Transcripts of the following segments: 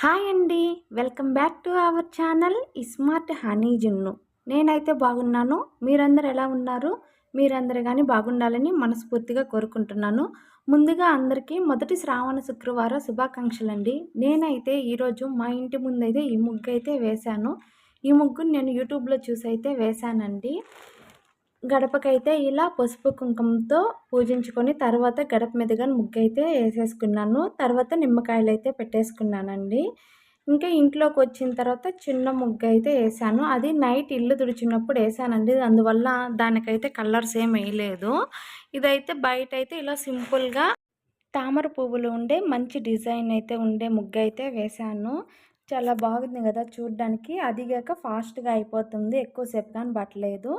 Hi అండి. Welcome back to our channel smart honey Junnu. నేనైతే బాగున్నాను. మీరందరూ ఎలా ఉన్నారు? మీరందరూ కానీ బాగుండాలని మనస్ఫూర్తిగా కోరుకుంటున్నాను. ముందుగా అందరికీ మొదటి శ్రావణ శుక్రవార శుభాకాంక్షలు అండి నేనైతే ఈరోజు మా ఇంటి ముందైతే ఈ ముగ్గు అయితే వేశాను. ఈ ముగ్గును నేను యూట్యూబ్లో చూసి అయితే వేశానండి. గడపకైతే ఇలా పసుపు కుంకుమతో పూజించుకొని తర్వాత గడప మీదుగా ముగ్గు అయితే వేసేసుకున్నాను. తర్వాత నిమ్మకాయలు అయితే పెట్టేసుకున్నానండి. ఇంకా ఇంట్లోకి వచ్చిన తర్వాత చిన్న ముగ్గు అయితే వేసాను. అది నైట్ ఇల్లు తుడిచినప్పుడు వేసానండి. అందువల్ల దానికైతే కలర్స్ ఏం వేయలేదు. ఇదైతే బయట అయితే ఇలా సింపుల్గా తామర పువ్వులు ఉండే మంచి డిజైన్ అయితే ఉండే ముగ్గు అయితే వేశాను చాలా బాగుంది కదా చూడ్డానికి. అదిగాక ఫాస్ట్గా అయిపోతుంది. ఎక్కువసేపు కానీ పట్టలేదు.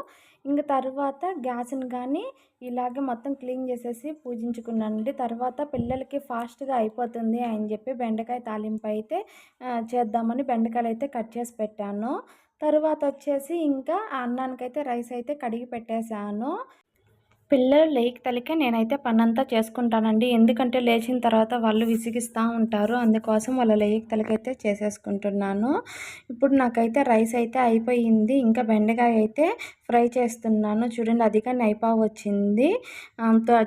ఇంక తర్వాత గ్యాస్ని కానీ ఇలాగే మొత్తం క్లీన్ చేసేసి పూజించుకున్నానండి. తర్వాత పిల్లలకి ఫాస్ట్గా అయిపోతుంది అని చెప్పి బెండకాయ తాలింపు అయితే చేద్దామని బెండకాయలు అయితే కట్ చేసి పెట్టాను. తర్వాత వచ్చేసి ఇంకా అన్నానికైతే రైస్ అయితే కడిగి పెట్టేశాను. పిల్లలు లేక తలికే నేనైతే పనంతా చేసుకుంటానండి. ఎందుకంటే లేచిన తర్వాత వాళ్ళు విసిగిస్తూ ఉంటారు. అందుకోసం వాళ్ళ లేక తలకైతే చేసేసుకుంటున్నాను. ఇప్పుడు నాకైతే రైస్ అయితే అయిపోయింది. ఇంకా బెండకాయ అయితే ఫ్రై చేస్తున్నాను. చూడండి అది కానీ వచ్చింది.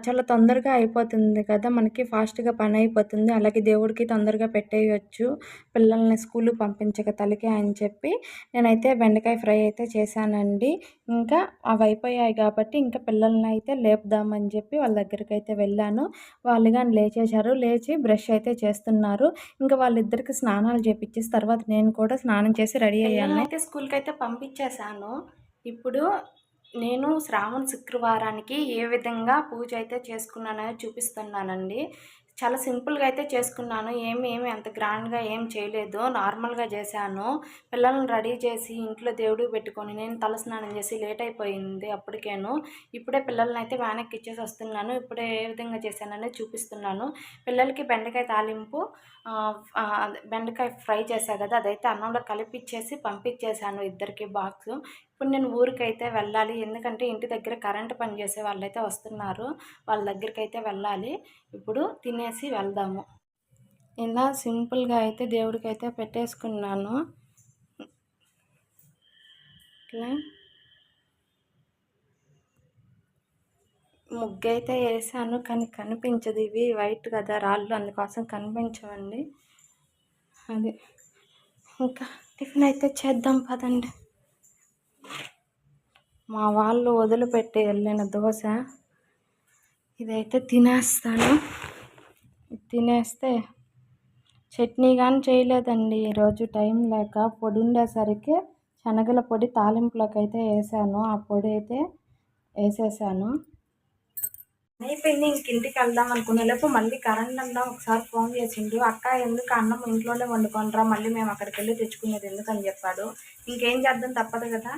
చాలా తొందరగా అయిపోతుంది కదా. మనకి ఫాస్ట్గా పని అయిపోతుంది. అలాగే దేవుడికి తొందరగా పెట్టేయచ్చు. పిల్లల్ని స్కూల్కి పంపించక తలకే అని చెప్పి నేనైతే బెండకాయ ఫ్రై అయితే చేశానండి. ఇంకా అవి అయిపోయాయి కాబట్టి ఇంకా పిల్లల్ని అయితే అయితే లేపుదామని చెప్పి వాళ్ళ దగ్గరికి అయితే వెళ్ళాను. వాళ్ళు కానీ లేచేశారు. లేచి బ్రష్ అయితే చేస్తున్నారు. ఇంకా వాళ్ళిద్దరికి స్నానాలు చేపించేసి తర్వాత నేను కూడా స్నానం చేసి రెడీ అయ్యాను. అయితే స్కూల్కి అయితే పంపించేశాను. ఇప్పుడు నేను శ్రావణ శుక్రవారానికి ఏ విధంగా పూజ అయితే చేసుకున్నానో చూపిస్తున్నానండి. చాలా సింపుల్గా అయితే చేసుకున్నాను. ఏమి ఏమి అంత గ్రాండ్గా ఏం చేయలేదు. నార్మల్గా చేశాను. పిల్లల్ని రెడీ చేసి ఇంట్లో దేవుడు పెట్టుకొని నేను తలస్నానం చేసి లేట్ అయిపోయింది అప్పటికేను. ఇప్పుడే పిల్లల్ని అయితే వెనక్కి ఇచ్చేసి వస్తున్నాను. ఇప్పుడే ఏ విధంగా చేశానని చూపిస్తున్నాను. పిల్లలకి బెండకాయ తాలింపు బెండకాయ ఫ్రై చేశా కదా అదైతే అన్నంలో కలిపిచ్చేసి పంపించేశాను ఇద్దరికి బాక్స్. ఇప్పుడు నేను ఊరికైతే వెళ్ళాలి. ఎందుకంటే ఇంటి దగ్గర కరెంట్ పని చేసే వాళ్ళైతే వస్తున్నారు. వాళ్ళ దగ్గరికి అయితే వెళ్ళాలి. ఇప్పుడు తినేసి వెళ్దాము. ఇలా సింపుల్గా అయితే దేవుడికి అయితే పెట్టేసుకున్నాను. ఇట్లా ముగ్గు అయితే వేసాను. కానీ కనిపించదు. ఇవి వైట్ కదా రాళ్ళు. అందుకోసం కనిపించవండి. అది. ఇంకా టిఫిన్ అయితే చేద్దాం పదండి. మా వాళ్ళు వదిలిపెట్టి వెళ్ళిన దోశ ఇదైతే తినేస్తాను. తినేస్తే చట్నీ కానీ చేయలేదండి. ఈరోజు టైం లేక పొడి ఉండేసరికి శనగల పొడి తాలింపులోకి అయితే వేసాను. ఆ పొడి అయితే వేసేసాను. అయిపోయింది. ఇంక ఇంటికి వెళ్దాం అనుకునేలోపు మళ్ళీ కరెంట్ అందాం ఒకసారి ఫోన్ చేసిండు. అక్క ఎందుకు అన్నం ఇంట్లోనే వండుకోనరా మళ్ళీ మేము అక్కడికి వెళ్ళి తెచ్చుకునేది ఎందుకని చెప్పాడు. ఇంకేం చేద్దాం? తప్పదు కదా.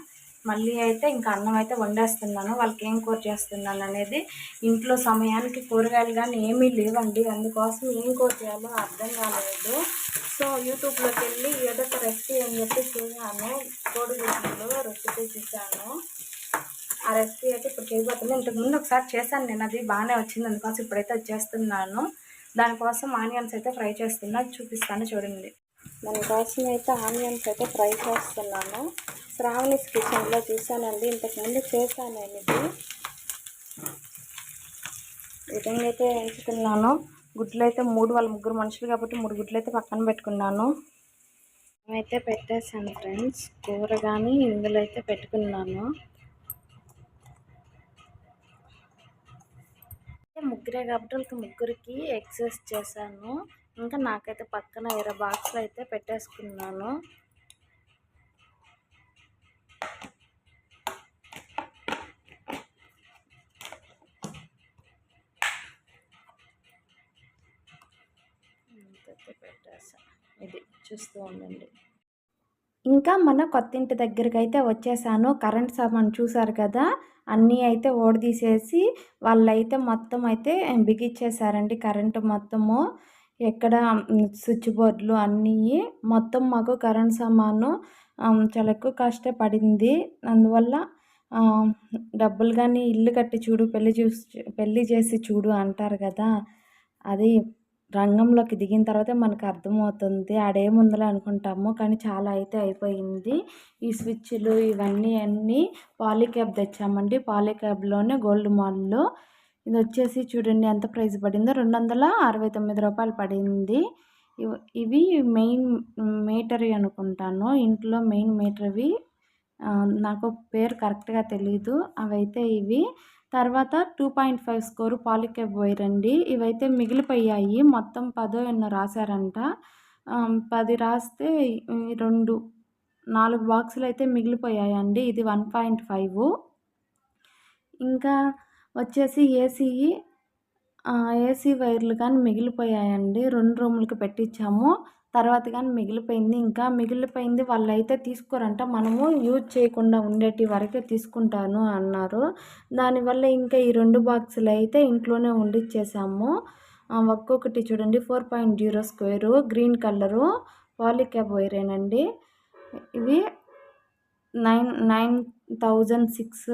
మళ్ళీ అయితే ఇంకా అన్నం అయితే వండేస్తున్నాను. వాళ్ళకి ఏం కూర చేస్తున్నాను అనేది ఇంట్లో సమయానికి కూరగాయలు కానీ ఏమీ లేవండి. అందుకోసం ఏం కూర చేయాలో అర్థం కాలేదు. సో యూట్యూబ్లోకి వెళ్ళి ఏదో ఒక రెసిపీ అని చెప్పి చూసాను కోడిగుడ్లు రెసిపీ చూశాను. ఆ రెసిపీ అయితే ఇప్పుడు చేయబోతున్నాను. ఇంతకుముందు ఒకసారి చేశాను నేను. అది బాగానే వచ్చింది. అందుకోసం ఇప్పుడైతే చేస్తున్నాను. దానికోసం ఆనియన్స్ అయితే ఫ్రై చేస్తున్నా. చూపిస్తాను చూడండి. దానికోసం అయితే ఆనియన్స్ అయితే ఫ్రై చేస్తున్నాను. శ్రావణిస్ కిచెన్లో చూసానండి ఇంతకుముందు చేశాను నేను ఇది విధంగా అయితే ఎంచుకున్నాను. గుడ్లు అయితే మూడు వాళ్ళ ముగ్గురు మనుషులు కాబట్టి మూడు గుడ్లు అయితే పక్కన పెట్టుకున్నాను. అయితే పెట్టేశాను ఫ్రెండ్స్. కూర కానీ ఇందులో అయితే పెట్టుకున్నాను. ముగ్గురే కాబట్టి వాళ్ళకి ముగ్గురికి ఎక్సర్సైజ్ చేశాను. ఇంకా నాకైతే పక్కన వేరే బాక్స్లో అయితే పెట్టేసుకున్నాను. ఇది చూస్తూ ఉండండి. ఇంకా మన కొత్త ఇంటి దగ్గరికి అయితే వచ్చేసాను. కరెంట్ సామాన్ చూసారు కదా? అన్నీ అయితే ఓడదీసేసి వాళ్ళైతే మొత్తం అయితే బిగిచ్చేసారండి కరెంటు మొత్తము. ఎక్కడ స్విచ్ బోర్డులు అన్నీ మొత్తం మాకు కరెంట్ సామాను చాలా ఎక్కువ కాస్టే పడింది. అందువల్ల డబ్బులు కానీ ఇల్లు కట్టి చూడు పెళ్ళి చూసి పెళ్ళి చేసి చూడు అంటారు కదా. అది రంగంలోకి దిగిన తర్వాత మనకు అర్థమవుతుంది. ఆడేముందలే అనుకుంటాము కానీ చాలా అయితే అయిపోయింది. ఈ స్విచ్లు ఇవన్నీ అన్నీ పాలిక్యాబ్ తెచ్చామండి. పాలిక్యాబ్లోనే గోల్డ్ మాల్లో. ఇది వచ్చేసి చూడండి ఎంత ప్రైస్ పడిందో. రెండు వందల అరవై తొమ్మిది రూపాయలు పడింది. ఇవి మెయిన్ మీటరీ అనుకుంటాను. ఇంట్లో మెయిన్ మీటర్వి నాకు పేరు కరెక్ట్గా తెలీదు. అవైతే ఇవి. తర్వాత two point five square Polycab wire అండి. ఇవైతే మిగిలిపోయాయి. మొత్తం పదో ఎన్నో రాశారంట. పది రాస్తే రెండు నాలుగు బాక్సులు అయితే మిగిలిపోయాయండి. ఇది వన్ పాయింట్ ఫైవ్. ఇంకా వచ్చేసి ఏసీ ఏసీ వైర్లు కానీ మిగిలిపోయాయండి. రెండు రూములకి పెట్టించాము. తర్వాత కానీ మిగిలిపోయింది. ఇంకా మిగిలిపోయింది వాళ్ళు అయితే తీసుకోరంట. మనము యూజ్ చేయకుండా ఉండేటి వరకే తీసుకుంటాను అన్నారు. దానివల్ల ఇంకా ఈ రెండు బాక్సులు అయితే ఇంట్లోనే ఉండిచ్చేసాము. ఒక్కొక్కటి చూడండి. Four point zero square. Green colour. Polycab వైరేనండి ఇవి nine nine thousand six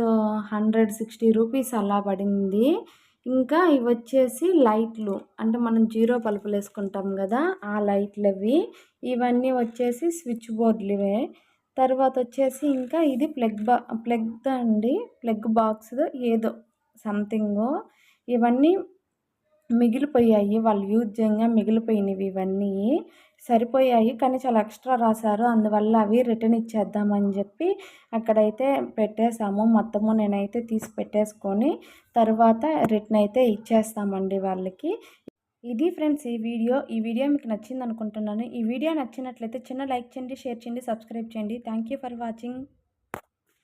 hundred sixty rupees అలా పడింది. ఇంకా ఇవి వచ్చేసి లైట్లు. అంటే మనం జీరో పలుపులు వేసుకుంటాం కదా ఆ లైట్లు అవి ఇవన్నీ వచ్చేసి స్విచ్ బోర్డులు ఇవే తర్వాత వచ్చేసి ఇంకా ఇది ప్లగ్ బా ప్లగ్ అండి ప్లగ్ బాక్స్ ఏదో సంథింగ్. ఇవన్నీ మిగిలిపోయాయి. వాళ్ళు యూజ్ చేయంగా మిగిలిపోయినవి ఇవన్నీ. సరిపోయాయి. కానీ చాలా ఎక్స్ట్రా రాశారు. అందువల్ల అవి రిటర్న్ ఇచ్చేద్దామని చెప్పి అక్కడైతే పెట్టేశాము. మొత్తము నేనైతే తీసి పెట్టేసుకొని తర్వాత రిటర్న్ అయితే ఇచ్చేస్తామండి వాళ్ళకి. ఇది ఫ్రెండ్స్ ఈ వీడియో. ఈ వీడియో మీకు నచ్చింది అనుకుంటున్నాను ఈ వీడియో నచ్చినట్లయితే చిన్న లైక్ చేయండి షేర్ చేయండి సబ్స్క్రైబ్ చేయండి. Thank you for watching.